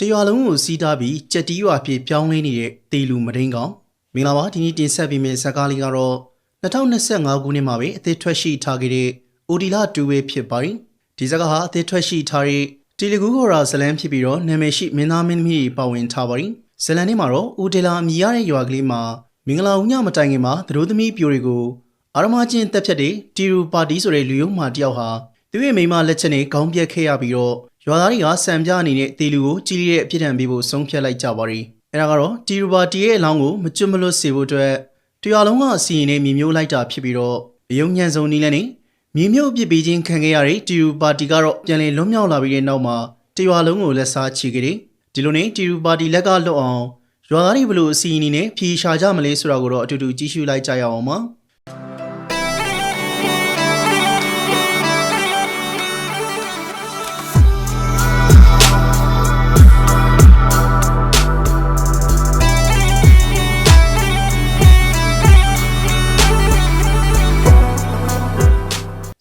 တရွာလုံးကိုစီးတားပြီးကြက်တီးရွာဖြစ်ပြောင်းလဲနေတဲ့တေလူမဒိန်ကောင်မင်္ဂလာပါဒီနေ့တင်ဆက်ပေးမယ့်ဇာတ်ကားလေးကတော့2025ခုနှစ်မှာပဲအသစ်ထွက်ရှိထားခဲ့တဲ့အိုဒီလာတူဝေးဖြစ်ပါတယ်ဒီဇာတ်ကားဟာအသစ်ထွက်ရှိထားတဲ့တီလီဂူခေါ်ရာဇလန်ဖြစ်ပြီးတော့နာမည်ရှိမင်းသားမင်းသမီးတွေပါဝင်ထားပါတယ်ဇလန်ထဲမှာတော့အိုဒီလာအမည်ရတဲ့ရွာကလေးမှာမင်္ဂလာဦးညမတိုင်ခင်မှာသတို့သမီးပြိုတွေကိုအာရမချင်းတက်ဖြတ်တဲ့တီရူပါတီဆိုတဲ့လူယုံမာတယောက်ဟာသူ့ရဲ့မိန်းမလက်ချက်နဲ့ခေါင်းပြက်ခဲ့ရပြီးတော့ ရွာသားတွေကစံပြအနေနဲ့တေလူကိုကြီးလေးတဲ့အပြစ်ဒဏ်ပေးဖို့ဆုံးဖြတ်လိုက်ကြပါရီအဲဒါကတော့တီရူပါတီရဲ့အလောင်းကိုမကျွတ်မလွတ်စေဖို့အတွက်တရားလုံးကအစီရင်နဲ့မြေမျိုးလိုက်တာဖြစ်ပြီးတော့အယုံညံဆုံးနီးလည်းနေမြေမျိုးအပြစ်ပေးခြင်းခံခဲ့ရတဲ့တီရူပါတီကတော့ပြန်လည်လွတ်မြောက်လာပြီးတဲ့နောက်မှာတရားလုံးကိုလက်စားချီခဲ့တယ်ဒီလိုနဲ့တီရူပါတီလက်ကလွတ်အောင်ရွာသားတွေဘလို့အစီအနီနဲ့ဖြေရှာကြမလဲဆိုတာကိုတော့အတူတူကြည့်ရှုလိုက်ကြရအောင်ပါ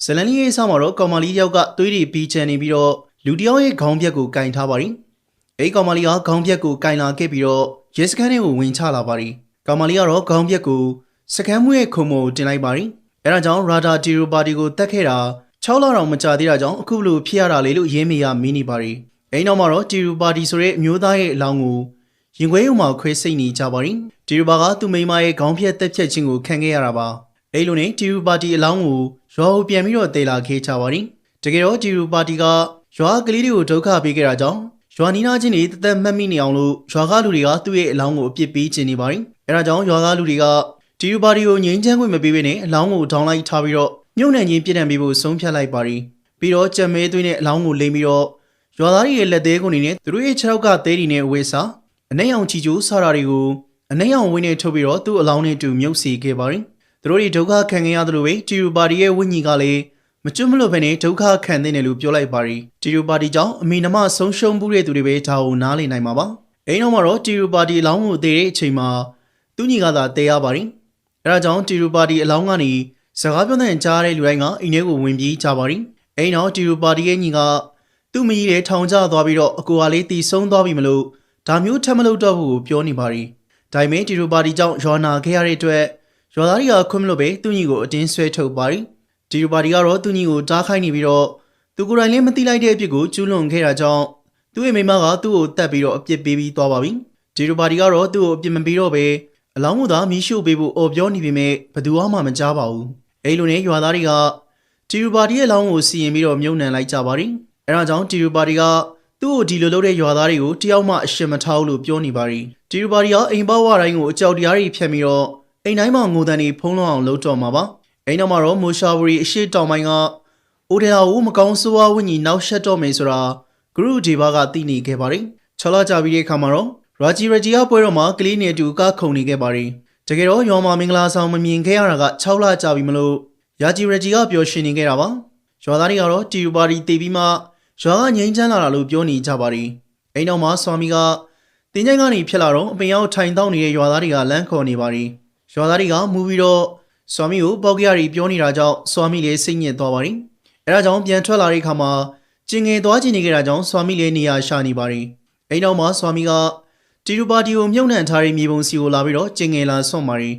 ဇလန်လီရဲ့အဆောင်မှာတော့ကောင်မလေးတယောက်ကသွေးတွေပြီးချန်နေပြီးတော့လူတယောက်ရဲ့ခေါင်းပြက်ကိုကင်ထားပါရီအဲဒီကောင်မလေးကခေါင်းပြက်ကိုကင်လာခဲ့ပြီးတော့ရဲစခန်းထဲကိုဝင်ချလာပါရီကောင်မလေးကတော့ခေါင်းပြက်ကိုစခန်းမှုရဲ့ခုံမောကိုတင်လိုက်ပါရီအဲဒါကြောင့်ရာဒါတီရိုပါတီကိုတက်ခဲ့တာ6လတောင်မကြာသေးတာကြောင့်အခုလိုဖြစ်ရတာလေလို့ရင်းမေရမင်းနေပါရီအဲဒီနောက်မှာတော့တီရိုပါတီဆိုတဲ့အမျိုးသားရဲ့အလောင်းကိုရင်ခွဲရုံမှာခွဲစိတ်နေကြပါရီတီရိုပါကသူ့မိန်းမရဲ့ခေါင်းပြက်တက်ဖြတ်ခြင်းကိုခံခဲ့ရတာပါ အဲလိုနဲ့တီရူပါတီအလောင်းကိုရွာကိုပြန်ပြီးတော့တေလာခေးချပါရီတကယ်တော့တီရူပါတီကရွာကလေးတွေကိုဒုက္ခပေးခဲ့တာကြောင့်ရွာနီးနားချင်းတွေတသက်မှတ်မိနေအောင်လို့ရွာကလူတွေကသူ့ရဲ့အလောင်းကိုအပြစ်ပေးခြင်းနေပါရီအဲဒါကြောင့်ရွာကလူတွေကတီရူပါတီကိုငြိမ်းချမ်းခွင့်မပေးဘဲနဲ့အလောင်းကိုထောင်းလိုက်ထားပြီးတော့မြုပ်နှံခြင်းပြစ်ဒဏ်ပေးဖို့ဆုံးဖြတ်လိုက်ပါရီပြီးတော့ကြက်မဲသွင်းတဲ့အလောင်းကိုလိမ်ပြီးတော့ရွာသားတွေရဲ့လက်သေးကုန်တွေနဲ့သူတို့ရဲ့ခြေထောက်ကသေးတွေနဲ့ဝေးစားအနှဲ့အောင်ချီကျိုးဆရာတွေကိုအနှဲ့အောင်ဝင်းနဲ့ထုတ်ပြီးတော့သူ့အလောင်းနဲ့တူမြုပ်စီခဲ့ပါရီ သူတို့တွေဒုက္ခခံခဲ့ရသလိုပဲတီရူပါတီရဲ့ဝိညာဉ်ကလည်းမကျွတ်မလွတ်ပဲနဲ့ဒုက္ခခံတဲ့တယ်လို့ပြောလိုက်ပါရီတီရူပါတီကြောင့်အမိနမဆုံးရှုံးမှုတဲ့သူတွေပဲဒါကိုနားလည်နိုင်မှာပါအဲနောက်မှာတော့တီရူပါတီအလောင်းကိုတည်တဲ့အချိန်မှာသူညီကသာတည်ရပါရီအဲဒါကြောင့်တီရူပါတီအလောင်းကနေစကားပြောတဲ့ကြားတဲ့လူတိုင်းကအိမ်ထဲကိုဝင်ပြေးကြပါရီအဲနောက်တီရူပါတီရဲ့ညီကသူ့မကြီးတဲ့ထောင်ကျသွားပြီးတော့အကူကလေးတီဆုံးသွားပြီမလို့ဒါမျိုးထက်မလို့တော့ဘူးကိုပြောနေပါရီဒါပေမဲ့တီရူပါတီကြောင့်ရွာနာခဲ့ရတဲ့အတွက် ရွာသားတွေကခွင့်မလို့ပဲသူ့ညီကိုအတင်းဆွဲထုတ်ပါရီဒီရူပါတီကတော့သူ့ညီကိုတားခိုင်းနေပြီးတော့သူကိုယ်တိုင်လည်းမသိလိုက်တဲ့အဖြစ်ကိုကျူးလွန်ခဲ့တာကြောင့်သူ့ရဲ့မိမကသူ့ကိုတတ်ပြီးတော့အပြစ်ပေးပြီးသွားပါပြီဒီရူပါတီကတော့သူ့ကိုအပြစ်မပေးတော့ပဲအလောင်းကိုသာမီးရှို့ပေးဖို့အော်ပြောနေပေမဲ့ဘသူမှမကြားပါဘူးအဲလိုနဲ့ရွာသားတွေကဒီရူပါတီရဲ့အလောင်းကိုစီရင်ပြီးတော့မြုပ်နှံလိုက်ကြပါရီအဲဒါကြောင့်ဒီရူပါတီကသူ့ကိုဒီလိုလုပ်တဲ့ရွာသားတွေကိုတယောက်မှအရှင်းမထားဘူးလို့ပြောနေပါရီဒီရူပါတီကအိမ်ပေါဝတိုင်းကိုအကြောက်တရားတွေဖြတ်ပြီးတော့ အိမ်တိုင်းမှာငိုတန်တွေဖုံးလွှမ်းအောင်လုပ်တော့မှာပါအိမ်နောက်မှာတော့မိုရှာဝရီအရှိတောင်ပိုင်းကအိုဒေလာကိုမကောင်းဆိုးဝါးဝင်းကြီးနောက်ဆက်တော့မယ်ဆိုတာဂရုဒီဘာကသိနေခဲ့ပါတယ်ချလာကြပြီးတဲ့အခါမှာတော့ရာဂျီရဂျီကပွဲတော်မှာကလေးနေတူကခုန်နေခဲ့ပါတယ်တကယ်တော့ရောင်မာမင်္ဂလာဆောင်မမြင်ခဲ့ရတာက6လကြာပြီမလို့ရာဂျီရဂျီကပျော်ရွှင်နေခဲ့တာပါရွာသားတွေကတော့တီယူပါတီတေးပြီးမှရွာကငိမ့်ချမ်းလာတာလို့ပြောနေကြပါတယ်အိမ်နောက်မှာဆွာမီကတင်းချိုင်းကနေဖြစ်လာတော့အပင်ရောက်ထိုင်တောင်းနေတဲ့ရွာသားတွေကလမ်းခေါ်နေပါတယ် ရွာသားတွေကမူပြီးတော့ဆွာမီကိုပေါက်ကရရီပြောနေတာကြောင့်ဆွာမီလည်းစိတ်ညစ်သွားပါရီအဲဒါကြောင့်ပြန်ထွက်လာတဲ့အခါမှာကျင်ငယ်သွားကျင်နေကြတာကြောင့်ဆွာမီလည်းနေရာရှာနေပါရီအဲနောက်မှာဆွာမီကတီရူပါတီကိုမြုပ်နှံထားတဲ့မြေပုံစီကိုလာပြီးတော့ကျင်ငယ်လာဆွန့်ပါရီ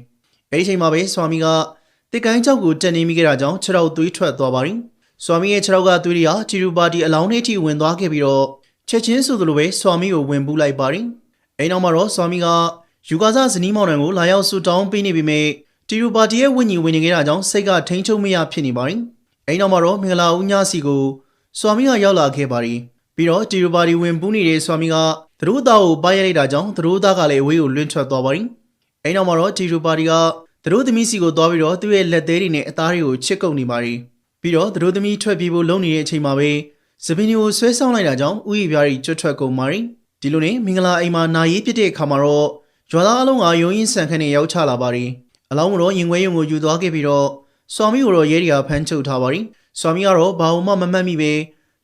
အဲဒီချိန်မှာပဲဆွာမီကတစ်ကိုင်းချောက်ကိုတက်နေမိခဲ့တာကြောင့်ခြေထောက်သွေးထွက်သွားပါရီဆွာမီရဲ့ခြေထောက်ကသွေးတွေကတီရူပါတီအလောင်းထဲထိဝင်သွားခဲ့ပြီးတော့ချက်ချင်းဆိုသလိုပဲဆွာမီကိုဝင်ပူးလိုက်ပါရီအဲနောက်မှာတော့ဆွာမီက ယူကာဇဇနီးမောင်နှံကိုလာရောက်ဆူတောင်းပေးနေပေမဲ့တီရူပါတီရဲ့ဝိညာဉ်ဝင်နေကြတာကြောင့်စိတ်ကထိန်ချုံမရဖြစ်နေပါရင်။အဲဒီနောက်မှာတော့မင်္ဂလာဦးညစီကိုဆွာမီကရောက်လာခဲ့ပါရီ။ပြီးတော့တီရူပါတီဝင်ပူးနေတဲ့ဆွာမီကသတို့သားကိုပါရလိုက်တာကြောင့်သတို့သားကလည်းအဝေးကိုလွင့်ထွက်သွားပါရီ။အဲဒီနောက်မှာတော့တီရူပါတီကသတို့သမီးစီကိုသွားပြီးတော့သူ့ရဲ့လက်သေးတွေနဲ့အသားတွေကိုချစ်ကုပ်နေပါရီ။ပြီးတော့သတို့သမီးထွက်ပြေးဖို့လုပ်နေတဲ့အချိန်မှာပဲစပင်းကိုဆွဲဆောင်လိုက်တာကြောင့်ဥယျာပြားကြီးကျွတ်ထွက်ကုန်ပါရီ။ဒီလိုနဲ့မင်္ဂလာအိမ်မှာနာရေးပြစ်တဲ့အခါမှာတော့ ရွာသားအလုံးကယုံရင်ဆန်ခနဲ့ရောက်ချလာပါရီအလောင်းကတော့ရင်ခွဲရုံကိုယူသွားခဲ့ပြီးတော့ဆွာမီကိုတော့ရဲတွေကဖမ်းချုပ်ထားပါရီဆွာမီကတော့ဘာမှမမှတ်မိပဲ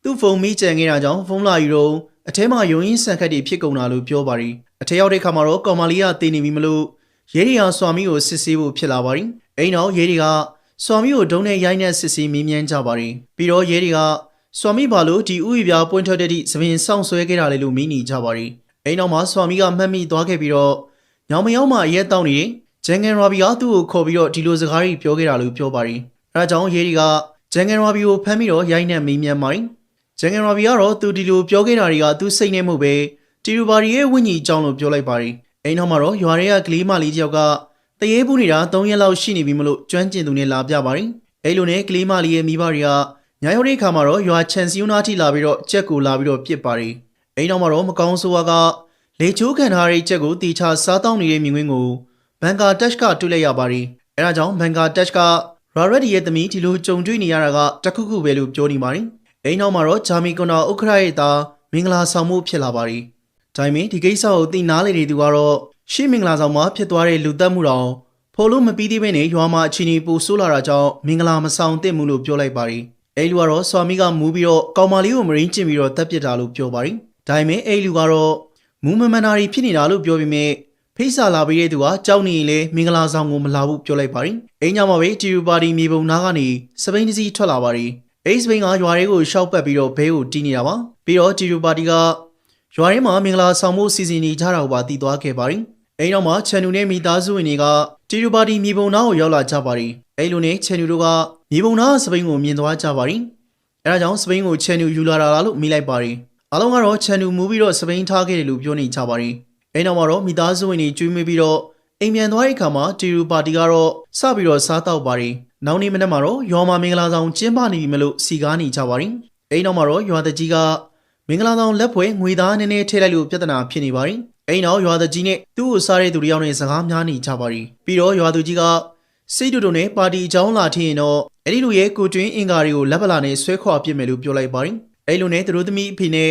သူ့ဖုန်းမိကြံခဲ့တာကြောင့်ဖုန်းလာယူတော့အထဲမှာယုံရင်ဆန်ခတ်တွေဖြစ်ကုန်တာလို့ပြောပါရီအထက်ရောက်တဲ့ခါမှာတော့ကောင်မလေးကတည်နေပြီမလို့ရဲတွေကဆွာမီကိုစစ်ဆေးဖို့ဖြစ်လာပါရီအိမ်နောက်ရဲတွေကဆွာမီကိုဒုံးနဲ့ရိုင်းနဲ့စစ်ဆေးမေးမြန်းကြပါရီပြီးတော့ရဲတွေကစွာမိဘာလို့ဒီဥယျာပြပွင့်ထွက်တဲ့သည့်သပင်ဆောင်ဆွဲခဲ့တာလေလို့မိနေကြပါရီအိမ်နောက်မှာစွာမိကမှတ်မိသွားခဲ့ပြီးတော့ ညောင်မယောင်မှအရက်တောင်းနေတဲ့ဂျန်ကန်ရာဘီကသူ့ကိုခေါ်ပြီးတော့ဒီလိုစကားတွေပြောခဲ့တာလို့ပြောပါရီအဲဒါကြောင့်ရေးဒီကဂျန်ကန်ရာဘီကိုဖမ်းပြီးတော့ရိုက်နှက်မေးမြန်းပါရီဂျန်ကန်ရာဘီကတော့သူဒီလိုပြောခဲ့တာတွေကသူစိတ်နဲ့မှုပဲတီရူဘာရီရဲ့ဝိညာဉ်အကြောင်းလို့ပြောလိုက်ပါရီအိမ်နောက်မှာတော့ရွာတွေကကလေးမလေးတယောက်ကတရေပူနေတာ3ရက်လောက်ရှိနေပြီမလို့ကျွမ်းကျင်သူနဲ့လာပြပါရီအဲ့လိုနဲ့ကလေးမလေးရဲ့မိဘတွေကညာရောက်တဲ့အခါမှာတော့ရွာချန်စီယိုနာထိလာပြီးတော့ကြက်ကိုလာပြီးတော့ပြစ်ပါရီအိမ်နောက်မှာတော့မကောင်းဆိုးဝါက လေချိုးခံထားတဲ့ကြက်ကိုတီချာစားတောင်းနေတဲ့မြင်ကွင်းကိုဘန်ကာတက်ချ်ကတွေ့လိုက်ရပါရီအဲဒါကြောင့်ဘန်ကာတက်ချ်ကရာရက်ဒီရဲ့သမီးဒီလိုကြုံတွေ့နေရတာကတခုခုပဲလို့ပြောနေပါရီအိမ်နောက်မှာတော့ဂျာမီကွန်တာဥက္ခရရဲ့သားမင်္ဂလာဆောင်မှုဖြစ်လာပါရီဒါပေမဲ့ဒီကိစ္စကိုသိနာလေနေသူကတော့ရှေ့မင်္ဂလာဆောင်မှာဖြစ်သွားတဲ့လူသက်မှုတော်ဖော်လို့မပြီးသေးဘဲနဲ့ရွာမှာအချင်းကြီးပူဆိုးလာတာကြောင့်မင်္ဂလာမဆောင်သင့်ဘူးလို့ပြောလိုက်ပါရီအဲလူကတော့ဆွာမီကမူးပြီးတော့ကောင်မလေးကိုမရင်းကျင်ပြီးတော့တပ်ပစ်တာလို့ပြောပါရီဒါပေမဲ့အဲလူကတော့ မူးမမနာရီဖြစ်နေတာလို့ပြောပြီးမြဲဖိတ်စာလာပြီးတဲ့သူကကြောက်နေရင်လေမင်္ဂလာဆောင်ကိုမလာဘူးပြောလိုက်ပါရီအိမ်ညမှာပဲတီယူပါတီမြေပုံနားကနေစပိန်တစီထွက်လာပါရီအိစပိန်ကရွာတွေကိုရှောက်ပတ်ပြီးတော့ဘဲကိုတီးနေတာပါပြီးတော့တီယူပါတီကရွာထဲမှာမင်္ဂလာဆောင်မှုစီစဉ်နေကြတာကိုပါတည်သွားခဲ့ပါရီအိမ်နောက်မှာချန်နူနဲ့မိသားစုဝင်တွေကတီယူပါတီမြေပုံနားကိုရောက်လာကြပါရီအဲ့လိုနဲ့ချန်နူတို့ကမြေပုံနားစပိန်ကိုမြင်သွားကြပါရီအဲဒါကြောင့်စပိန်ကိုချန်နူယူလာတာလားလို့မိလိုက်ပါရီ အားလုံးကတော့ချန်နူမူပြီးတော့စပိန်ထားခဲ့တယ်လို့ပြောနေကြပါရီအဲနောက်မှာတော့မိသားစုဝင်တွေကျွေးမွေးပြီးတော့အိမ်ပြန်သွားတဲ့အခါမှာတီယူပါတီကတော့စပြီးတော့စားတော့ပါရီနောက်နေ့မနက်မှာတော့ရွာမှာမင်္ဂလာဆောင်ကျင်းပနေပြီမလို့စီကားနေကြပါရီအိမ်နောက်မှာတော့ရွာတကြီးကမင်္ဂလာဆောင်လက်ဖွဲငွေသားနည်းနည်းထည့်လိုက်လို့ပြဿနာဖြစ်နေပါရီအိမ်နောက်ရွာတကြီးနဲ့သူ့ကိုစားတဲ့သူတယောက်နဲ့စကားများနေကြပါရီပြီးတော့ရွာသူကြီးကစိတ်တူတူနဲ့ပါတီအကြောင်းလာထင်ရင်တော့အဲ့ဒီလူရဲ့ကိုတွင်းအင်္ကာတွေကိုလက်ပလာနဲ့ဆွဲခွာပစ်မယ်လို့ပြောလိုက်ပါရီ အဲ့လိုနဲ့သူတို့သမီးအဖေနဲ့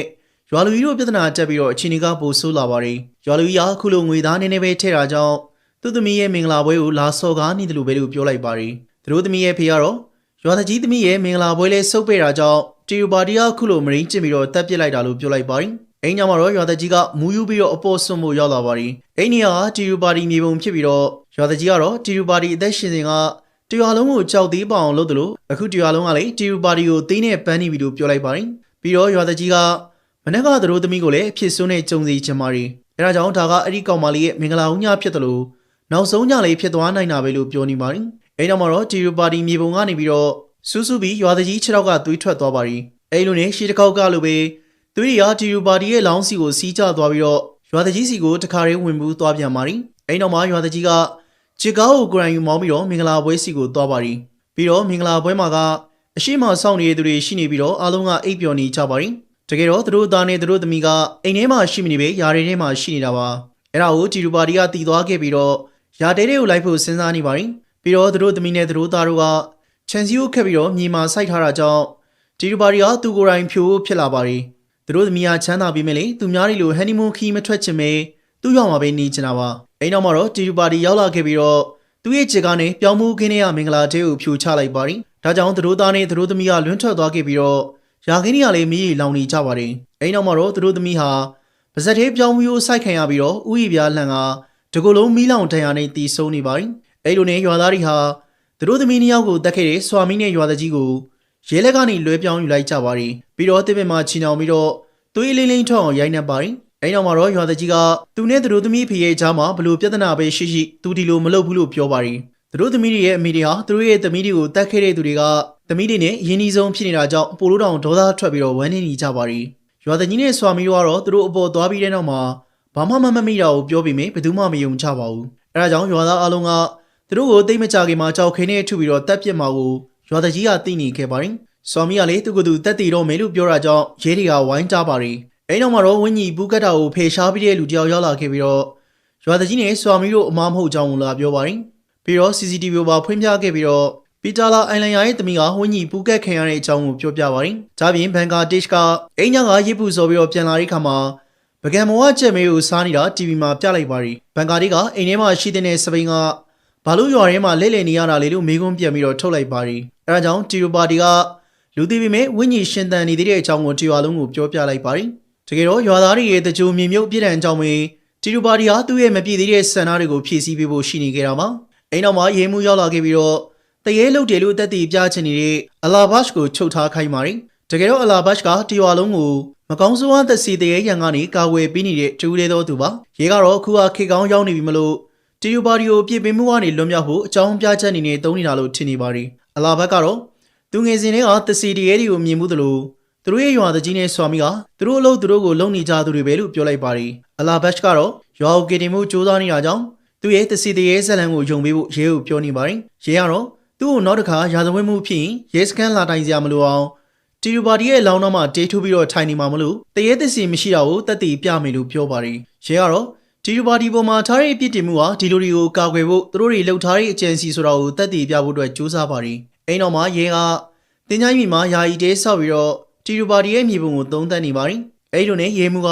ရွာလူကြီးတို့ပြဿနာတက်ပြီးတော့အချင်းကြီးကပိုဆိုးလာပါရီရွာလူကြီးကခုလိုငွေသားနည်းနည်းပဲထည့်တာကြောင့်သူ့သမီးရဲ့မင်္ဂလာပွဲကိုလာစော်ကားနေတယ်လို့ပဲလို့ပြောလိုက်ပါရီသူတို့သမီးရဲ့ဖေကတော့ရွာတကြီးသမီးရဲ့မင်္ဂလာပွဲလေးစုပ်ပေးတာကြောင့်တီယူပါတီကခုလိုမရင်းကျင်ပြီးတော့တက်ပစ်လိုက်တာလို့ပြောလိုက်ပါရီအိမ်ညမှာတော့ရွာတကြီးကမူးယူပြီးတော့အပေါ်ဆွံ့ဖို့ရောက်လာပါရီအိမ်နီကတီယူပါတီမြေပုံဖြစ်ပြီးတော့ရွာတကြီးကတော့တီယူပါတီအသက်ရှင်စဉ်က တရွာလုံးကိုကြောက်သေးပအောင်လုပ်တယ်လို့အခုတရွာလုံးကလေတီယူပါတီကိုသေးနဲ့ပန်းနေပြီလို့ပြောလိုက်ပါရီပြီးတော့ရွာတကြီးကမနေ့ကသူတို့သမီးကိုလည်းအဖြစ်ဆွနဲ့ကြုံစီချင်ပါရီအဲဒါကြောင့်ဒါကအဲ့ဒီကောင်မလေးရဲ့မင်္ဂလာဦးညဖြစ်တယ်လို့နောက်ဆုံးညလေးဖြစ်သွားနိုင်တာပဲလို့ပြောနေပါရီအဲနောက်မှာတော့တီယူပါတီမြေပုံကနေပြီးတော့စူးစူးပြီးရွာတကြီးခြေထောက်ကသွေးထွက်သွားပါရီအဲလိုနဲ့ရှီတစ်ခေါက်ကလိုပဲသွေးရီယာတီယူပါတီရဲ့လောင်းစီကိုစီးကျသွားပြီးတော့ရွာတကြီးစီကိုတခါတည်းဝင်ဘူးသွားပြန်ပါရီအဲနောက်မှာရွာတကြီးက ချစ်ကားကိုဂရန်ယူမောင်းပြီးတော့မင်္ဂလာပွဲစီကိုသွားပါရီပြီးတော့မင်္ဂလာပွဲမှာကအရှိမဆောင်နေတဲ့သူတွေရှိနေပြီးတော့အားလုံးကအိပ်ပျော်နေကြပါရီတကယ်တော့သူတို့သားနဲ့သူတို့သမီးကအိမ်ထဲမှာရှိမနေပဲယာတွေထဲမှာရှိနေတာပါအဲ့ဒါကိုတီရူပါတီကတည်သွားခဲ့ပြီးတော့ယာတဲတွေကိုလိုက်ဖို့စဉ်းစားနေပါရီပြီးတော့သူတို့သမီးနဲ့သူတို့သားတို့ကချန်စီကိုခက်ပြီးတော့မြေမှာစိုက်ထားတာကြောင့်တီရူပါတီကသူကိုယ်တိုင်ဖြိုးဖြစ်လာပါရီသူတို့သမီးကချမ်းသာပြီးမြဲလေသူများတွေလိုဟန်နီမွန်းခီးမထွက်ချင်ပဲသူ့ရောက်မှာပဲနေချင်တာပါ အိမ်နောက်မှာတော့တီရူပါတီရောက်လာခဲ့ပြီးတော့သူ့ရဲ့ခြေကနေပြောင်းမှုခင်းတဲ့မင်္ဂလာတဲကိုဖြိုချလိုက်ပါရီဒါကြောင့်သူတို့သားနဲ့သူတို့သမီးကလွန်းထွက်သွားခဲ့ပြီးတော့ရာခင်းကြီးကလည်းမီးရီလောင်နေကြပါတယ်အိမ်နောက်မှာတော့သူတို့သမီးဟာပါဇက်သေးပြောင်းမျိုးစိုက်ခံရပြီးတော့ဥယျာပြားလှန်ကတကူလုံးမီးလောင်တန်ရာနဲ့တီးဆုံးနေပါတယ်အဲ့လိုနဲ့ရွာသားတွေဟာသူတို့သမီးနှစ်ယောက်ကိုတက်ခဲ့တဲ့ဆွာမီနဲ့ရွာသားကြီးကိုရဲလက်ကနေလွဲပြောင်းယူလိုက်ကြပါတယ်ပြီးတော့တစ်ပင်မှာချီနှောင်ပြီးတော့သွေးလေးလေးထွက်အောင်ရိုက်နှက်ပါတယ် အိမ်နောက်မှာတော့ရွာသားကြီးကသူနဲ့သူတို့သမီးဖေရဲ့ကြားမှာဘလို့ပြဿနာပဲရှိရှိသူဒီလိုမလုပ်ဘူးလို့ပြောပါတယ်သူတို့သမီးတွေရဲ့အမိတွေဟာသူတို့ရဲ့သမီးတွေကိုတတ်ခဲ့တဲ့သူတွေကသမီးတွေနဲ့ရင်းနှီးဆုံးဖြစ်နေတာကြောင့်ပိုလို့တောင်ဒေါသထွက်ပြီးတော့ဝမ်းနေနေကြပါရီရွာသားကြီးနဲ့ဆွာမီတို့ကတော့သူတို့အပေါ်သွားပြီးတဲ့နောက်မှာဘာမှမမမိတာကိုပြောပြီးမြင်ဘယ်သူမှမယုံကြပါဘူးအဲဒါကြောင့်ရွာသားအလုံးကသူတို့ကိုတိတ်မကြခင်မှာကြောက်ခင်းနဲ့ထုပြီးတော့တက်ပြစ်မှာကိုရွာသားကြီးကသိနေခဲ့ပါရီဆွာမီကလည်းသူ့ကိုယ်သူတက်တည်တော့မယ်လို့ပြောတာကြောင့်ရဲတွေကဝိုင်းကြပါရီ အဲနောက်မှာတော့ဝင်းကြီးဘူးကတ်တာကိုဖေရှားပြီးတဲ့လူတယောက်ရောက်လာခဲ့ပြီးတော့ရွာသားကြီးနဲ့ဆွာမီတို့အမားမဟုတ်ကြောင်းလာပြောပါရီပြီးတော့ CCTV ကိုပါဖွင့်ပြခဲ့ပြီးတော့ပီတာလာအိုင်လန်ယာရဲ့တမီကဝင်းကြီးပူကက်ခံရတဲ့အကြောင်းကိုပြောပြပါရင်။ဒါပြင်ဘန်ကာတစ်ကအင်ညာကရစ်ပူဆိုပြီးတော့ပြန်လာတဲ့ခါမှာပကံမောကကြက်မေးကိုစားနေတာ TV မှာပြလိုက်ပါရီ။ဘန်ကာတစ်ကအိမ်ထဲမှာရှိတဲ့စပိန်ကဘာလို့ရွာထဲမှာလဲလှယ်နေရတာလေလို့မေးခွန်းပြန်ပြီးတော့ထုတ်လိုက်ပါရီ။အဲဒါကြောင့်တီရူပါတီကလူသိပေမဲ့ဝင်းကြီးရှင်တန်နေသေးတဲ့အကြောင်းကိုတီရွာလုံးကိုပြောပြလိုက်ပါရီ။ တကယ်တော့ရွာသားတွေရဲ့တကြိုမြေမြုပ်ပြည့်တဲ့အကြောင်းပဲတီရူပါတီကသူ့ရဲ့မပြည့်သေးတဲ့ဆန္ဒတွေကိုဖြည့်ဆည်းပေးဖို့ရှိနေကြတာမှာအိမ်နောက်မှာရေမှုရောက်လာခဲ့ပြီးတော့တရေလုတ်တယ်လို့တက်တည်ပြချင်နေတဲ့အလာဘတ်ကိုချုပ်ထားခိုင်းပါရီတကယ်တော့အလာဘတ်ကတီရွာလုံးကိုမကောင်းဆိုးဝါးသက်စီတရေရန်ကနေကာဝယ်ပေးနေတဲ့တူလေးတော်သူပါရေကတော့အခုဟာခေကောင်းရောက်နေပြီမလို့တီယူပါဒီကိုပြည်ပင်မှုကနေလွတ်မြောက်ဖို့အကြောင်းပြချက်အနေနဲ့သုံးနေတာလို့ထင်နေပါရီအလာဘတ်ကတော့သူငယ်စဉ်တွေကသက်စီတရေတွေကိုမြင်မှုသလို သူတို့ရဲ့ရွာတကြီးနဲ့ဆွာမီကသူတို့အလုပ်သူတို့ကိုလုံနေကြသူတွေပဲလို့ပြောလိုက်ပါရီအလာဘတ်ကတော့ရွာကိုကေတင်မှုစူးစမ်းနေတာကြောင့်သူရဲ့သက်စီတရေဇက်လန်ကိုယုံပေးဖို့ရဲကိုပြောနေပါရီရဲကတော့သူ့ကိုနောက်တစ်ခါရာဇဝတ်မှုဖြစ်ရင်ရဲစခန်းလာတိုင်စရာမလိုအောင်တီယူပါတီရဲ့လောင်းတော့မှတေးထိုးပြီးတော့ထိုင်နေမှာမလို့တရေသစ်စီမရှိတာကိုတက်တည်ပြမယ်လို့ပြောပါတယ်။ရဲကတော့တီယူပါတီပေါ်မှာထားတဲ့အပြစ်တင်မှုဟာဒီလိုတွေကိုကာကွယ်ဖို့သူတို့တွေလှုပ်ထားတဲ့အကြံစီဆိုတာကိုတက်တည်ပြဖို့အတွက်ကြိုးစားပါတယ်။အိမ်တော်မှာရဲကတင်ချိုင်းမိမှာယာယီတဲဆောက်ပြီးတော့ တီယူပါတီရဲ့မြေပုံကိုသုံးသပ်နေပါတယ်။အဲ့ဒီလိုနဲ့ရဲမှုက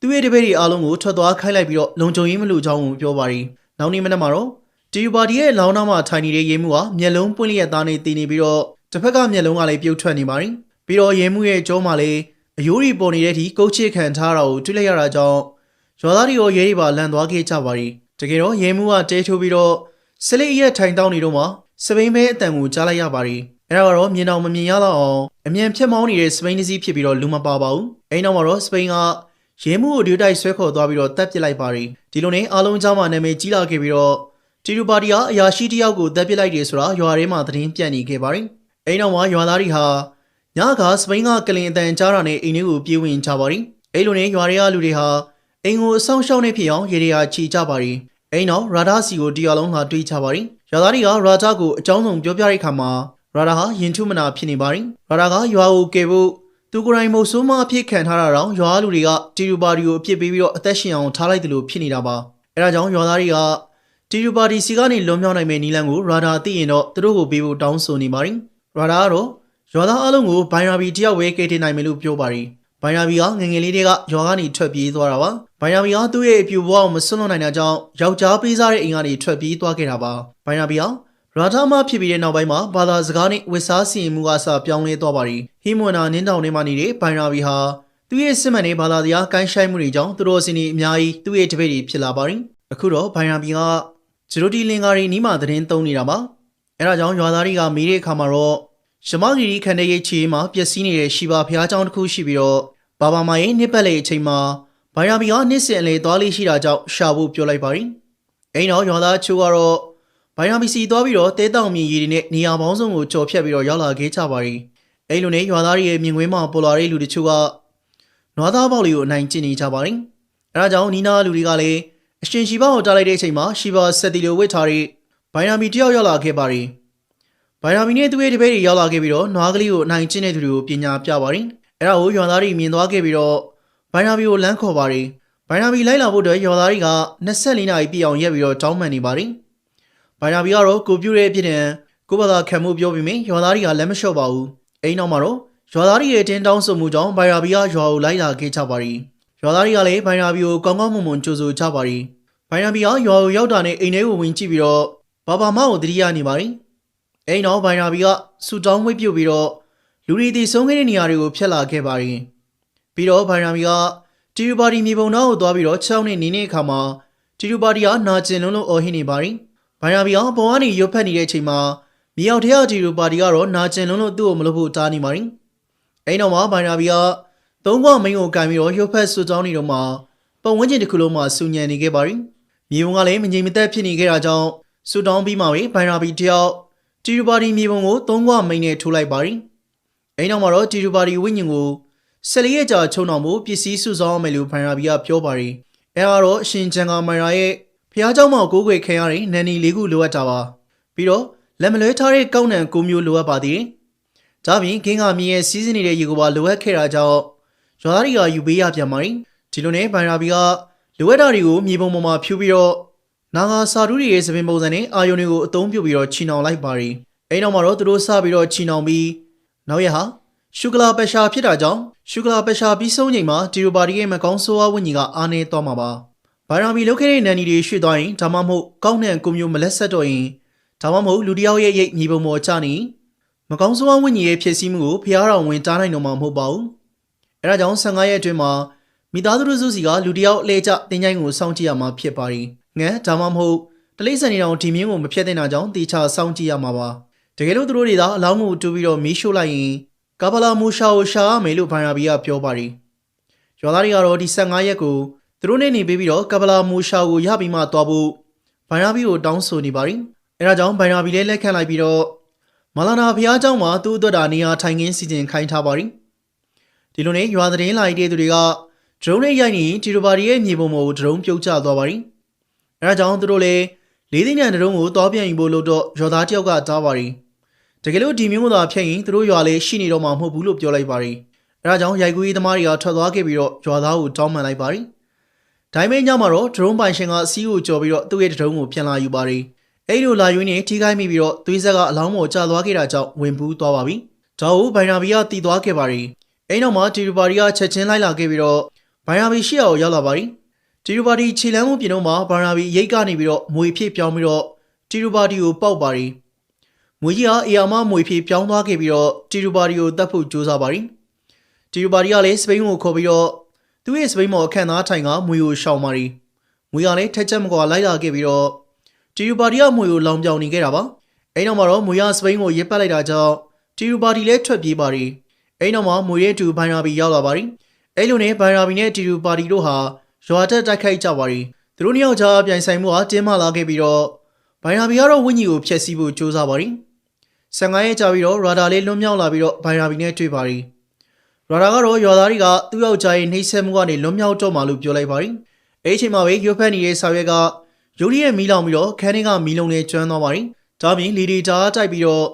သူ့ရဲ့တပည့်တွေအားလုံးကိုထွက်သွားခိုင်းလိုက်ပြီးတော့လုံခြုံရေးမလို့ကြောင်းကိုပြောပါတယ်။နောက်နေ့မနက်မှာတော့တီယူပါတီရဲ့လောင်းတော့မှထိုင်နေတဲ့ရဲမှုကမျက်လုံးပွင့်လျက်သားနေတည်နေပြီးတော့တစ်ဖက်ကမျက်လုံးကလည်းပြုတ်ထွက်နေပါတယ်။ပြီးတော့ရဲမှုရဲ့ကြောမှာလည်းအယိုးရီပေါ်နေတဲ့အထိကုတ်ချစ်ခံထားတာကိုတွေ့လိုက်ရတာကြောင့်ရွာသားတွေရောရဲတွေပါလန်သွားခဲ့ကြပါရီတကယ်တော့ရဲမှုကတဲထိုးပြီးတော့စလိတ်ရဲ့ထိုင်တောင်းနေတော့မှစပိန်မဲအတန်ကိုကြားလိုက်ရပါရီအဲ့ဒါကတော့မြင်တော့မမြင်ရတော့အောင်အမြန်ဖြတ်မောင်းနေတဲ့စပိန်တစ်စီးဖြစ်ပြီးတော့လူမပါပါဘူးအဲ့နောက်မှာတော့စပိန်ကရဲမှုကိုဒီတိုက်ဆွဲခေါ်သွားပြီးတော့တပ်ပစ်လိုက်ပါရီဒီလိုနဲ့အားလုံးအကြောင်းမှနာမည်ကြီးလာခဲ့ပြီးတော့တီရူပါတီကအရာရှိတယောက်ကိုတပ်ပစ်လိုက်တယ်ဆိုတာရွာထဲမှာသတင်းပြန့်နေခဲ့ပါရီအဲ့နောက်မှာရွာသားတွေဟာညကစပိန်ကကလင်အတန်ကြားတာနဲ့အိမ်ထဲကိုပြေးဝင်ကြပါရီအဲ့လိုနဲ့ရွာတွေကလူတွေဟာအိမ်ကိုအဆောင်ရှောက်နေဖြစ်အောင်ရေတွေကချီကြပါရီအိမ်နောက်ရာဒါစီကိုတရားလုံးကတွေးချပါရီရွာသားတွေကရာဒါကိုအကြောင်းဆုံးပြောပြတဲ့အခါမှာ ရာဒါဟာရင်ထုမနာဖြစ်နေပါရီရာဒါကရွာကိုကယ်ဖို့သူကိုယ်တိုင်မဟုတ်ဆိုးမအဖြစ်ခံထားတာတော့ရွာလူတွေကတီရူပါဒီကိုအပြစ်ပေးပြီးတော့အသက်ရှင်အောင်ထားလိုက်တယ်လို့ဖြစ်နေတာပါအဲဒါကြောင့်ရွာသားတွေကတီရူပါဒီစီကနေလွန်မြောက်နိုင်မယ့်နီလန်ကိုရာဒါသိရင်တော့သူတို့ကိုပေးဖို့တောင်းဆိုနေပါရီရာဒါကတော့ရွာသားအလုံးကိုဘိုင်ယာဘီတယောက်ဝဲကဲတင်နိုင်မယ်လို့ပြောပါရီဘိုင်ယာဘီကငယ်ငယ်လေးတွေကရွာကနေထွက်ပြေးသွားတာပါဘိုင်ယာဘီကသူ့ရဲ့အပြူဘဝကိုမစွန့်လွတ်နိုင်တာကြောင့်ယောက်ျားပေးစားတဲ့အိမ်ကနေထွက်ပြေးသွားခဲ့တာပါဘိုင်ယာဘီက ရာထာမဖြစ်ပြီးတဲ့နောက်ပိုင်းမှာဘာသာစကားနဲ့ဝစ်စားစီရင်မှုကအစပြောင်းလဲသွားပါတယ်။ဟိမွန်နာနင်းတောင်ထဲမှာနေတဲ့ဘိုင်ရာဘီဟာသူ့ရဲ့စစ်မှန်တဲ့ဘာသာတရားကိုင်းရှိုင်းမှုတွေကြောင့်သူတို့အစီအစဉ်အများကြီးသူ့ရဲ့တပည့်တွေဖြစ်လာပါတယ်။အခုတော့ဘိုင်ရာဘီကဂျရိုတီလင်ကာရီနီးမှသတင်းသုံးနေတာပါ။အဲဒါကြောင့်ရွာသားတွေကမေးတဲ့အခါမှာတော့ရှမဂီရီခန္ဓာရဲ့ခြေမှာပျက်စီးနေတဲ့ရှီဘာဖျားကြောင်းတစ်ခုရှိပြီးတော့ဘာဘာမာရဲ့နှစ်ပတ်လည်အချိန်မှာဘိုင်ရာဘီကနှစ်စင်အလေသွားလေးရှိတာကြောင့်ရှာဖို့ပြောလိုက်ပါတယ်။အဲဒီနောက်ရွာသားချိုးကတော့ ဘိုင်ယာဘီစီသွားပြီးတော့တဲတောင်မြင်ရည်တွေနဲ့နေရာပေါင်းစုံကိုကြော်ဖြတ်ပြီးတော့ရောက်လာခဲ့ကြပါရင်အိမ်လိုနဲ့ရွာသားတွေရဲ့မြင်ကွင်းမှာပေါ်လာတဲ့လူတချို့ကနွားသားပေါက်လေးကိုအနိုင်ကျင့်နေကြပါရင်အဲဒါကြောင့်နီနာလူတွေကလည်းအရှင်ရှီဘာကိုတားလိုက်တဲ့အချိန်မှာရှီဘာဆက်တီလိုဝစ်ထားတဲ့ဘိုင်ယာဘီတယောက်ရောက်လာခဲ့ပါရင်ဗိုင်ယာမီနဲ့သူ့ရဲ့တပည့်တွေရောက်လာခဲ့ပြီးတော့နွားကလေးကိုအနိုင်ကျင့်တဲ့သူတွေကိုပညာပြပါရင်အဲ့ဒါကိုရွာသားတွေမြင်သွားခဲ့ပြီးတော့ဗိုင်ယာမီကိုလမ်းခေါ်ပါရင်ဗိုင်ယာမီလိုက်လာဖို့အတွက်ရွာသားတွေက24နာရီပြည့်အောင်ရက်ပြီးတော့တောင်းပန်နေပါရင် ဗိုင်ယာမီကတော့ကိုပြူတဲ့အဖြစ်နဲ့ကိုဘာသာခံမှုပြောပြီးမြင်ရွာသားတွေကလက်မလျှော့ပါဘူးအိမ်နောက်မှာတော့ရွာသားတွေရဲ့တင်းတောင်းဆိုမှုကြောင့်ဗိုင်ယာမီကရွာကိုလိုက်လာခဲ့ကြပါရင်ရွာသားတွေကလည်းဗိုင်ယာမီကိုကောင်းကောင်းမွန်မွန်ကြိုဆိုကြပါရင်ဗိုင်ယာမီကရွာကိုရောက်တာနဲ့အိမ်ထဲကိုဝင်ကြည့်ပြီးတော့ဘာဘာမောက်ကိုတတိယနေပါရင်အိမ်တော်ဘိုင်နာဘီကဆူတောင်းဝိတ်ပြုတ်ပြီးတော့လူတွေတည်ဆုံးခဲ့တဲ့နေရာတွေကိုဖျက်လာခဲ့ပါရင်ပြီးတော့ဘိုင်နာဘီကတီရူပါတီမြေပုံနာကိုသွားပြီးတော့ချောင်းနဲ့နေနေအခါမှာတီရူပါတီကနာကျင်လုံးလုံးအော်ဟစ်နေပါရင် ဘိုင်နာဘီကဘုံကနေရွတ်ဖက်နေတဲ့အချိန်မှာမြေအောင်ထရတီရူပါတီကတော့နာကျင်လုံးလုံးသူ့ကိုမလုပ်ဖို့တားနေပါရင်အိမ်တော်မှာဘိုင်နာဘီကသုံးခွမင်းကိုကန်ပြီးတော့ရွတ်ဖက်ဆူတောင်းနေတော့မှပုံဝန်းကျင်တစ်ခုလုံးမှာဆူညံနေခဲ့ပါရင်မြေပုံကလည်းမငြိမ်မသက်ဖြစ်နေခဲ့တာကြောင့်ဆူတောင်းပြီးမှပဲဘိုင်နာဘီတယောက်တီရူပါတီမြေပုံကိုသုံးခွမိန်နဲ့ထိုးလိုက်ပါရီအိမ်နောက်မှာတော့တီရူပါတီဝိညာဉ်ကိုဆယ်လေးရက်ကြာချုံတော်မူပစ္စည်းစုဆောင်းအောင်မယ်လို့ဖန်ရာဘီကပြောပါရီအဲကတော့အရှင်ချန်ကာမိုင်ရာရဲ့ ဖះเจ้าမောက်ကိုးကွယ်ခံရတဲ့နန်နီလေးခုလိုအပ်တာပါပြီးတော့လက်မလွဲထားတဲ့ကောက်နံကိုမျိုးလိုအပ်ပါသေးတယ်ဒါပြင်ဂင်းကမြင်ရဲ့စီးစင်းနေတဲ့ရေကိုပါလိုအပ်ခဲ့တာကြောင့်ရွာသားတွေကယူပေးရပြန်ပါရီဒီလိုနဲ့ဖန်ရာဘီကလိုအပ်တာတွေကိုမြေပုံပေါ်မှာဖြူပြီးတော့ နာဂါစာတူးတွေရဲ့သပင်ပုံစံနဲ့အာယုန်တွေကိုအသုံးပြုပြီးတော့ချီနှောင်လိုက်ပါရီအိမ်နောက်မှာတော့သူတို့စပြီးတော့ချီနှောင်ပြီးနောက်ရက်ဟာရှုကလာပရှာဖြစ်တာကြောင့်ရှုကလာပရှာပြီးဆုံးချိန်မှာဒီရိုပါဒီရဲ့မကောင်းဆိုးဝါးဝင်းကြီးကအာနေသွားမှာပါ ဘာရာမီလုတ်ခဲ့တဲ့နန်နီတွေရွှေ့သွားရင်ဒါမှမဟုတ်ကောင်းတဲ့ကွန်မျိုးမလက်ဆက်တော့ရင်ဒါမှမဟုတ်လူတစ်ယောက်ရဲ့ရိတ်မြေပုံပေါ်ချနေမကောင်းဆိုးဝါးဝင်းကြီးရဲ့ဖြစ်စည်းမှုကိုဖျားတော်ဝင်တားနိုင်တော့မှာမဟုတ်ပါဘူးအဲဒါကြောင့်15ရက်အတွင်းမှာမိသားစုစုစီကလူတစ်ယောက်အလဲကျတင်းချိုင်းကိုစောင့်ကြည့်ရမှာဖြစ်ပါရီငန်းဒါမှမဟုတ်တလိမ့်ဆန်နေတောင်ဒီမင်းကိုမဖျက်တဲ့နာကြောင့်တေချာစောင့်ကြည့်ရမှာပါတကယ်လို့သူတို့တွေသာအလောင်းကိုတူပြီးတော့မီးရှို့လိုက်ရင်ကာဗလာမူရှာကိုရှာရမယ်လို့ဘိုင်ရာဘီကပြောပါတယ်ရွာသားတွေကတော့ဒီ15ရက်ကို သူတို့နဲ့နေပြီးပြီးတော့ကာဗလာမူရှာကိုရပြီးမှသွားဖို့ဘိုင်ရာဘီကိုတောင်းဆိုနေပါတယ်အဲဒါကြောင့်ဘိုင်ရာဘီလည်းလက်ခံလိုက်ပြီးတော့မလာနာဖျားเจ้าမှာသူ့အတွက်တာနေရာထိုင်ခင်းစီစဉ်ခိုင်းထားပါတယ်ဒီလိုနဲ့ရွာသတင်းလာတဲ့သူတွေကဒရုန်းနဲ့ရိုက်နေရင်တီရိုဘာဒီရဲ့မြေပုံပေါ်ကိုဒရုန်းပြုတ်ကျသွားပါတယ်အဲဒါကြောင့်သူတို့လည်းလေးသိန်းတန်ဒရုန်းကိုတောပြန်ယူဖို့လို့တော့ရွာသားတယောက်ကတားပါတယ်တကယ်လို့ဒီမျိုးသာဖြစ်ရင်သူတို့ရွာလေးရှိနေတော့မှာမဟုတ်ဘူးလို့ပြောလိုက်ပါတယ်အဲဒါကြောင့်ရိုက်ကူးရေးသမားတွေကထွက်သွားခဲ့ပြီးတော့ရွာသားကိုတောင်းပန်လိုက်ပါတယ် ဒိုင်းမင်းညမှာတော့ဒရုန်းပိုင်ရှင်ကစီးကိုကြော်ပြီးတော့သူ့ရဲ့ဒရုန်းကိုပြန်လာယူပါတယ်အဲ့လိုလာယူနေထိခိုက်မိပြီးတော့သွေးဆက်ကအလောင်းပေါ်ကျသွားခဲ့တာကြောင့်ဝင်ပူးသွားပါပြီ။ဒါကိုဘိုင်နာဘီကတည်သွားခဲ့ပါတယ်။အဲ့နောက်မှာတီရူပါရီကချက်ချင်းလိုက်လာခဲ့ပြီးတော့ဘိုင်နာဘီရှေ့အောင်ရောက်လာပါတယ်။တီရူပါတီခြေလမ်းမှုပြင်တော့မှာဘိုင်နာဘီရိတ်ကနေပြီးတော့မွေဖြစ်ပြောင်းပြီးတော့တီရူပါတီကိုပောက်ပါတယ်။မွေကြီးကအေယာမမွေဖြစ်ပြောင်းသွားခဲ့ပြီးတော့တီရူပါတီကိုတတ်ဖို့ကြိုးစားပါတယ်။တီရူပါတီကလည်းစပိန်ကိုခေါ်ပြီးတော့ သူ့ရဲ့စပိန်မော်အခန့်သားထိုင်ကမွေကိုရှောင်ပါတယ်။မွေကလည်းထက်ချက်မကွာလိုက်လာခဲ့ပြီးတော့တီရူပါတီကမွေကိုလောင်ပြောင်နေခဲ့တာပါအဲ့နောက်မှာတော့မွေရစပိန်ကိုရစ်ပတ်လိုက်တာကြောင့်တီရူပါတီလည်းထွက်ပြေးပါရီအဲ့နောက်မှာမွေရဲ့တူဘိုင်ရာဘီရောက်လာပါရီအဲ့လိုနဲ့ဘိုင်ရာဘီနဲ့တီရူပါတီတို့ဟာရွာတက်တိုက်ခိုက်ကြပါရီသူတို့နှစ်ယောက်ကြားပြိုင်ဆိုင်မှုဟာတင်းမာလာခဲ့ပြီးတော့ဘိုင်ရာဘီကတော့ဝင်းကြီးကိုဖျက်ဆီးဖို့ကြိုးစားပါရီ15ရက်ကြာပြီးတော့ရာဒါလေးလွန်မြောက်လာပြီးတော့ဘိုင်ရာဘီနဲ့တွေ့ပါရီ ရာဒါကတော့ရွာသားတွေကသူ့ယောက်ျားရဲ့နှိမ့်ဆက်မှုကနေလွန်မြောက်တော့မှလို့ပြောလိုက်ပါရီအဲ့ဒီအချိန်မှာပဲရွက်ဖက်နေတဲ့ဆောက်ရက်ကရုတ်တရက်မီးလောင်ပြီးတော့ခန်းထဲကမီးလုံးနဲ့ကျွမ်းသွားပါတယ်။ဒါပြင်လီဒီတာတိုက်ပြီးတော့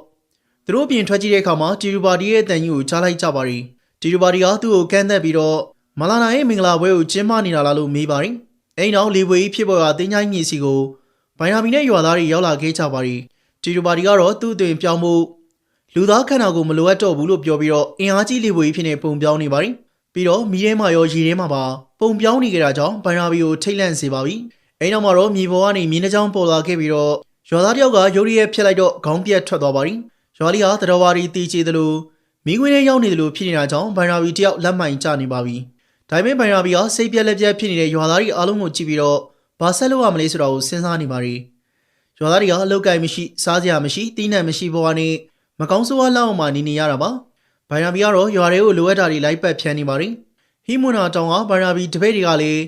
သူတို့ပြင်ထွက်ကြည့်တဲ့အခါမှာတီရူပါတီရဲ့အတန်ကြီးကိုကြားလိုက်ကြပါတယ်။တီရူပါတီကသူ့ကိုကန့်သက်ပြီးတော့မလာနာရဲ့မင်္ဂလာပွဲကိုကျင်းပနေတာလားလို့မေးပါတယ်။အဲဒီနောက်လေပွေကြီးဖြစ်ပေါ်ကတင်းချိုင်းမြေစီကိုဘိုင်နာမီနဲ့ရွာသားတွေရောက်လာခဲ့ကြပါတယ်။တီရူပါတီကတော့သူ့အသွင်ပြောင်းဖို့ လူသားခန္ဓာကိုယ်မလိုအပ်တော့ဘူးလို့ပြောပြီးတော့အင်အားကြီးလေပွေကြီးဖြစ်နေပုံပြောင်းနေပါတယ်။ပြီးတော့မီးထဲမှာရောရေထဲမှာပါပုံပြောင်းနေကြတာကြောင့်ဘိုင်နာဘီကိုထိတ်လန့်စေပါပြီ။အဲနောက်မှာတော့မြေပေါ်ကနေမြင်းတစ်ချောင်းပေါ်လာခဲ့ပြီးတော့ရွာသားတယောက်ကရုတ်တရက်ဖျက်လိုက်တော့ခေါင်းပြက်ထွက်သွားပါပြီ။ရွာလေးဟာတတော်ဝါရီတီချေသလိုမိခွေးထဲရောက်နေသလိုဖြစ်နေတာကြောင့်ဘိုင်နာဘီတယောက်လက်မှန်ကျနေပါပြီ။ဒါပေမဲ့ဘိုင်နာဘီကစိတ်ပြက်လက်ပြက်ဖြစ်နေတဲ့ရွာသားတွေအားလုံးကိုကြည့်ပြီးတော့ဘာဆက်လို့ရမလဲဆိုတာကိုစဉ်းစားနေပါရီ။ရွာသားတွေကအလုတ်ကိုင်မရှိစားစရာမရှိတီးနှံမရှိဘဝနဲ့ မကောင်းဆိုးဝါးလောက်အောင်မှနေနေရတာပါ။ဘိုင်နာဘီကတော့ရွာတွေကိုလိုအပ်တာတွေလိုက်ပတ်ဖြန်းနေပါရီ။ဟီမွန်နာတောင်ကဘိုင်နာဘီတပည့်တွေကလည်း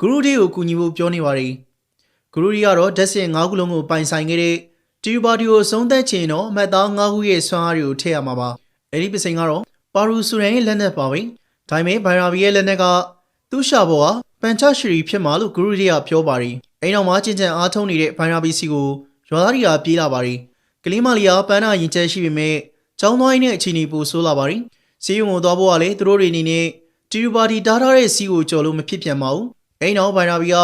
ဂရုဒီကိုကူညီဖို့ပြောနေပါရီ။ဂရူရီကတော့ဓာတ်စင်၅ခုလုံးကိုပိုင်ဆိုင်ခဲ့တဲ့တီယူပါတီကိုဆုံးသက်ချင်တော့အမတ်သား၅ခုရဲ့ဆွမ်းအားတွေကိုထည့်ရမှာပါ။အဲဒီပစိန်ကတော့ပါရူဆူရန်ရဲ့လက်နက်ပါပဲ။ဒါပေမဲ့ဘိုင်ရာဘီရဲ့လက်နက်ကသူ့ရှာဘောကပန်ချရှရီဖြစ်မှာလို့ဂရူရီကပြောပါတယ်။အဲဒီနောက်မှာကျင်ကျန်အားထုတ်နေတဲ့ဘိုင်ရာဘီစီကိုရွာသားတွေကပြေးလာပါတယ်။ ကလေးမလီယာပန်းနာရင်ကျဲရှိပေမဲ့ចောင်းသွားရင်းနဲ့အချိန်ကြီးပိုဆိုးလာပါတယ်။စီယုံကိုသွားဖို့ကလည်းသူတို့တွေအနေနဲ့တီယူပါတီတားထားတဲ့စီကိုကြော်လို့မဖြစ်ပြန်ပါဘူး။အဲဒီနောက်ဘိုင်ရာဘီက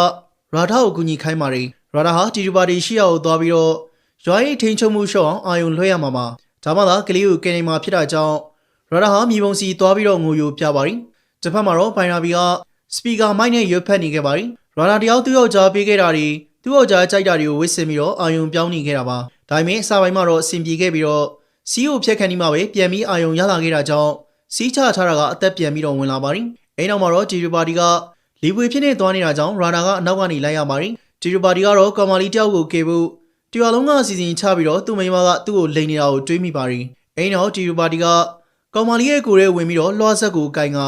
ရာထကိုကူညီခိုင်းပါတယ်ရာထဟာတီတူပါတီရှိရကိုသွားပြီးတော့ရွာရေးထိန်ချုံမှုရှော့အောင်အာယုံလွှဲရမှာပါဒါမှသာကလေးကိုကယ်နေမှာဖြစ်တာကြောင့်ရာထဟာမြေပုံစီသွားပြီးတော့ငိုယိုပြပါတယ်တစ်ဖက်မှာတော့ဘိုင်နာဘီကစပီကာမိုက်နဲ့ရွက်ဖက်နေခဲ့ပါတယ်ရာထတယောက်သူ့ယောက်ျားပေးခဲ့တာတွေသူ့ယောက်ျားကြိုက်တာတွေကိုဝစ်စင်ပြီးတော့အာယုံပြောင်းနေခဲ့တာပါ ဒါပေမဲ့အစာပိုင်းမှာတော့အဆင်ပြေခဲ့ပြီးတော့စီးကိုဖြတ်ခန့်ဒီမှာပဲပြန်ပြီးအာယုံရလာခဲ့တာကြောင့်စီးချထားတာကအသက်ပြန်ပြီးတော့ဝင်လာပါတယ်အဲနောက်မှာတော့ဂျီရီပါတီကလီပွေဖြစ်နေသွားနေတာကြောင့်ရာနာကအနောက်ကနေလိုက်ရပါတယ်။တီရူပါတီကတော့ကောင်မလီတယောက်ကိုကေဖို့တရွာလုံးကအစီအစဉ်ချပြီးတော့သူ့မိန်းမကသူ့ကိုလိန်နေတာကိုတွေးမိပါတယ်။အဲဒီနောက်တီရူပါတီကကောင်မလီရဲ့ကိုယ်ထဲဝင်ပြီးတော့လွှားဆက်ကိုကင်က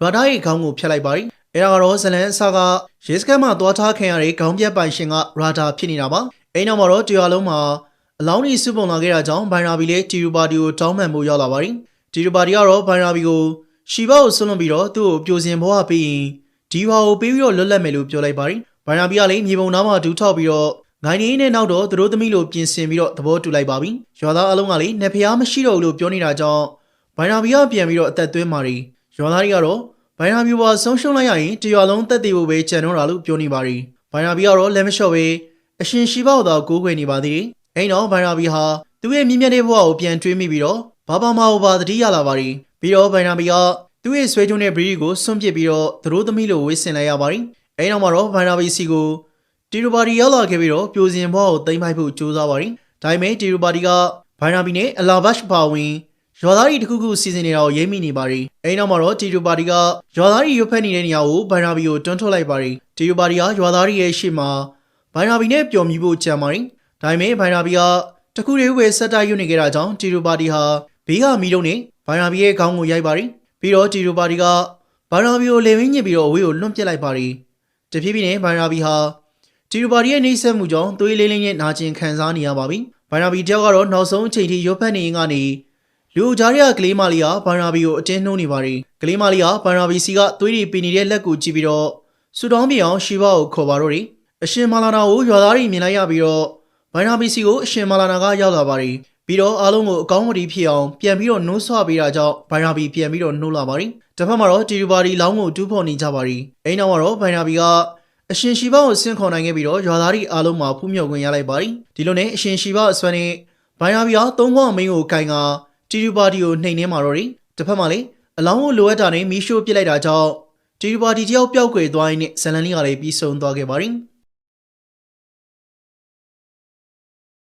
ရာဒါရဲ့ခေါင်းကိုဖျက်လိုက်ပါတယ်။အဲဒါကတော့ဇလန်အစာကရဲစခန်းမှာသွားထားခံရတဲ့ခေါင်းပြတ်ပိုင်ရှင်ကရာဒါဖြစ်နေတာပါ။အဲဒီနောက်မှာတော့တရွာလုံးမှာ အလောင်းကြီးစုပုံလာခဲ့တာကြောင့်ဘိုင်ရာဘီလည်းတီရူပါတီကိုတောင်းပန်ဖို့ရောက်လာပါတယ်။တီရူပါတီကတော့ဘိုင်ရာဘီကိုရှီဘာကိုဆွလွန်ပြီးတော့သူ့ကိုပြိုစင်ဘဝပေးရင်ဒီဟာကိုပေးပြီးတော့လွတ်လပ်မယ်လို့ပြောလိုက်ပါတယ်။ဘိုင်နာဘီကလည်းမြေပုံနားမှာဒူးထောက်ပြီးတော့ငိုင်းနေနဲ့နောက်တော့သူတို့သမီးလိုပြင်ဆင်ပြီးတော့သဘောတူလိုက်ပါပြီ။ရွာသားအလုံးကလည်းနေဖျားမရှိတော့ဘူးလို့ပြောနေတာကြောင့်ဘိုင်နာဘီကပြန်ပြီးတော့အသက်သွင်းပါရီ။ရွာသားတွေကတော့ဘိုင်နာဘီဘွားဆုံးရှုံးလိုက်ရရင်တရွာလုံးတက်တည်ဖို့ပဲကြံတော့တာလို့ပြောနေပါရီ။ဘိုင်နာဘီကတော့လက်မလျှော့ပဲအရှင်ရှိဘောက်သာကိုးကွယ်နေပါသေးတယ်။ အဲ့တော့ဘိုင်နာဘီဟာသူ့ရဲ့မြင့်မြတ်တဲ့ဘဝကိုပြန်တွေးမိပြီးတော့ဘာဘာမာကိုပါတတိရလာပါရီ။ပြီးတော့ဘိုင်နာဘီကသူ့ရဲ့ဆွဲကျုံးတဲ့ဘရီကိုဆွန့်ပစ်ပြီးတော့သူတို့သမီးလိုဝေးဆင်လိုက်ရပါတယ်။အဲနောက်မှာတော့ဘန်နာဘီစီကိုတီရူပါတီရောက်လာခဲ့ပြီးတော့ပြိုစင်ဘွားကိုတိမ့်ပိုက်ဖို့ကြိုးစားပါတယ်။ဒါပေမဲ့တီရူပါတီကဘန်နာဘီနဲ့အလာဘတ်ပါဝင်ရွာသားတွေတခုခုစီစဉ်နေတာကိုရိပ်မိနေပါတယ်။အဲနောက်မှာတော့တီရူပါတီကရွာသားတွေရွတ်ဖက်နေတဲ့နေရာကိုဘန်နာဘီကိုတွန်းထုတ်လိုက်ပါတယ်။တီရူပါတီကရွာသားတွေရဲ့ရှေ့မှာဘန်နာဘီနဲ့ပျော်မြူဖို့ကြံပါတယ်။ ဒါပေမဲ့ဘန်နာဘီကတခုတည်းဝယ်ဆက်တိုက်ယူနေကြတာကြောင့်တီရူပါတီဟာဘေးကမီးလုံးနဲ့ဘိုင်နာဘီရဲ့ခေါင်းကိုရိုက်ပါတယ်ပြီးတော့တီရူပါတီကဘိုင်နာဘီကိုလေဝင်းညစ်ပြီးတော့အဝေးကိုလွှတ်ပစ်လိုက်ပါတယ်တဖြည်းဖြည်းနဲ့ဘိုင်နာဘီဟာတီရူပါတီရဲ့နှိမ့်ဆက်မှုကြောင့်သွေးလေးလေးနဲ့နာကျင်ခံစားနေရပါပြီဘိုင်နာဘီတယောက်ကတော့နောက်ဆုံးအချိန်ထိရုပ်ဖက်နေရင်ကနေလူဂျာရီယာကလေးမလီဟာဘိုင်နာဘီကိုအတင်းနှိုးနေပါတယ်ကလေးမလီဟာဘိုင်နာဘီစီကသွေးတွေပီနေတဲ့လက်ကိုကြည့်ပြီးတော့ဆူတောင်းပြအောင်ရှီဘကိုခေါ်ပါတော့တယ်အရှင်မာလာနာကိုရွာသားတွေမြင်လိုက်ရပြီးတော့ ဘိုင်နာဘီစီကိုအရှင်မာလာနာကရောက်လာပါတယ်ပြီးတော့အားလုံးကိုအကောင်းဝတီဖြစ်အောင်ပြန်ပြီးတော့နှိုးဆွပေးတာကြောင့်ဘိုင်နာဘီပြန်ပြီးတော့နှိုးလာပါတယ်တစ်ဖက်မှာတော့တီရူပါတီလောင်းကိုတူးဖော်နေကြပါတယ်အိမ်နောက်မှာတော့ဘိုင်နာဘီကအရှင်ရှိဘကိုဆင့်ခေါ်နိုင်ခဲ့ပြီးတော့ရွာသားတွေအားလုံးမှာဖူးမြော်ခွင့်ရလိုက်ပါတယ်ဒီလိုနဲ့အရှင်ရှိဘအစွမ်းနဲ့ဘိုင်နာဘီကသုံးခွန်အမင်းကိုကင်ကတီရူပါတီကိုနှိမ်နှင်းมาတော့တယ်တစ်ဖက်မှာလေအလောင်းကိုလိုအပ်တာနဲ့မီးရှို့ပစ်လိုက်တာကြောင့်တီရူပါတီတယောက်ပျောက်ကွယ်သွားရင်းနဲ့ဇလန်လီကလည်းပြီးဆုံးသွားခဲ့ပါတယ်